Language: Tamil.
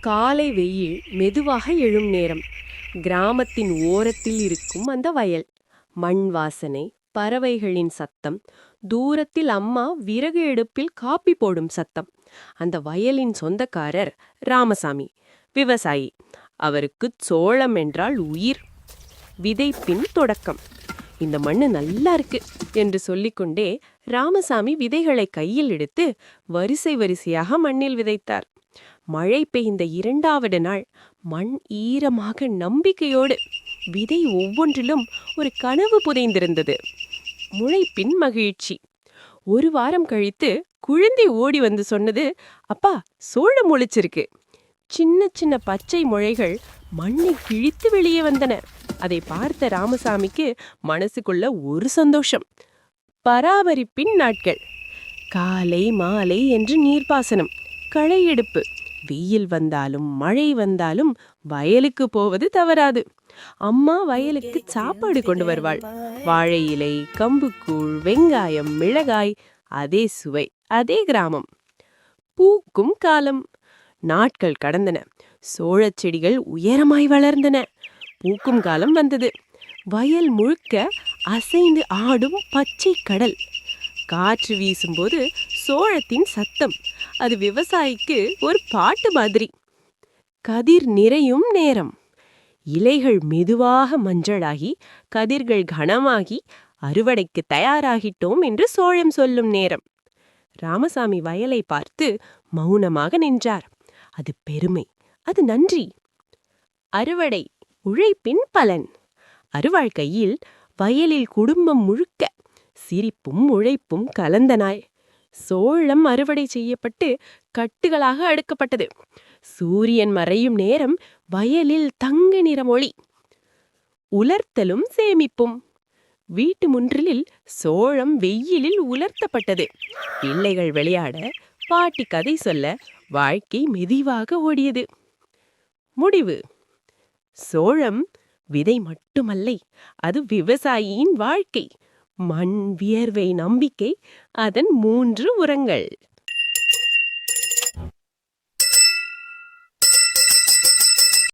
காலை வெயில் மெதுவாக எழும் நேரம். கிராமத்தின் ஓரத்தில் இருக்கும் அந்த வயல். மண் வாசனை பறவைகளின் சத்தம் தூரத்தில் அம்மா விறகு எடுப்பில் காப்பி போடும் சத்தம். அந்த வயலின் சொந்தக்காரர் ராமசாமி விவசாயி. அவருக்கு சோளம் என்றால் உயிர். விதைப்பின் தொடக்கம். இந்த மண்ணு நல்லா இருக்கு என்று சொல்லிக்கொண்டே ராமசாமி விதைகளை கையில் எடுத்து வரிசை வரிசையாக மண்ணில் விதைத்தார். மழை பெய்ந்த இரண்டாவது நாள் மண் ஈரமாக நம்பிக்கையோடு விதை ஒவ்வொன்றிலும் ஒரு கனவு புதைந்திருந்தது. முளைப்பின் மகிழ்ச்சி. ஒரு வாரம் கழித்து குழந்தை ஓடி வந்து சொன்னது அப்பா சோளம் முளைச்சிருக்கு. சின்ன சின்ன பச்சை முளைகள் மண்ணை கிழித்து வெளியே வந்தன. அதை பார்த்த ராமசாமிக்கு மனசுக்குள்ள ஒரு சந்தோஷம். பராமரிப்பின் நாட்கள். காலை மாலை என்று நீர்ப்பாசனம். களை எடுப்பு வெயில் வந்தாலும் மழை வந்தாலும் வயலுக்கு போவது தவறாது. அம்மா வயலுக்கு சாப்பாடு கொண்டு வருவாள். வாழை இலை கம்புக்கூழ் வெங்காயம் மிளகாய் அதே சுவை அதே கிராமம். பூக்கும் காலம். நாட்கள் கடந்தன. சோழச் செடிகள் உயரமாய் வளர்ந்தன. பூக்கும் காலம் வந்தது. வயல் முழுக்க அசைந்து ஆடும் பச்சை கடல். காற்று வீசும்போது சோழத்தின் சத்தம். அது விவசாயிக்கு ஒரு பாட்டு மாதிரி. கதிர் நிறையும் நேரம். இலைகள் மெதுவாக மஞ்சளாகி கதிர்கள் கனமாகி அறுவடைக்கு தயாராகிட்டோம் என்று சோழம் சொல்லும் நேரம். ராமசாமி வயலை பார்த்து மௌனமாக நின்றார். அது பெருமை அது நன்றி. அறுவடை உழைப்பின் பலன். அறுவாழ்க்கையில் வயலில் குடும்பம் முழுக்க. சிரிப்பும் உழைப்பும் கலந்தனாய் சோளம் அறுவடை செய்யப்பட்டு கட்டுகளாக அடுக்கப்பட்டது. சூரியன் மறையும் நேரம் வயலில் தங்க நிறமொளி உலர்த்தலும் சேமிப்பும். வீட்டு முன்றிலில் சோளம் வெயிலில் உலர்த்தப்பட்டது. பிள்ளைகள் விளையாட பாட்டி கதை சொல்ல வாழ்க்கை மெதுவாக ஓடியது. முடிவு. சோழம் விதை மட்டுமல்லை அது விவசாயியின் வாழ்க்கை. மண் வியர்வை நம்பிக்கை அதன் மூன்று உரங்கள்.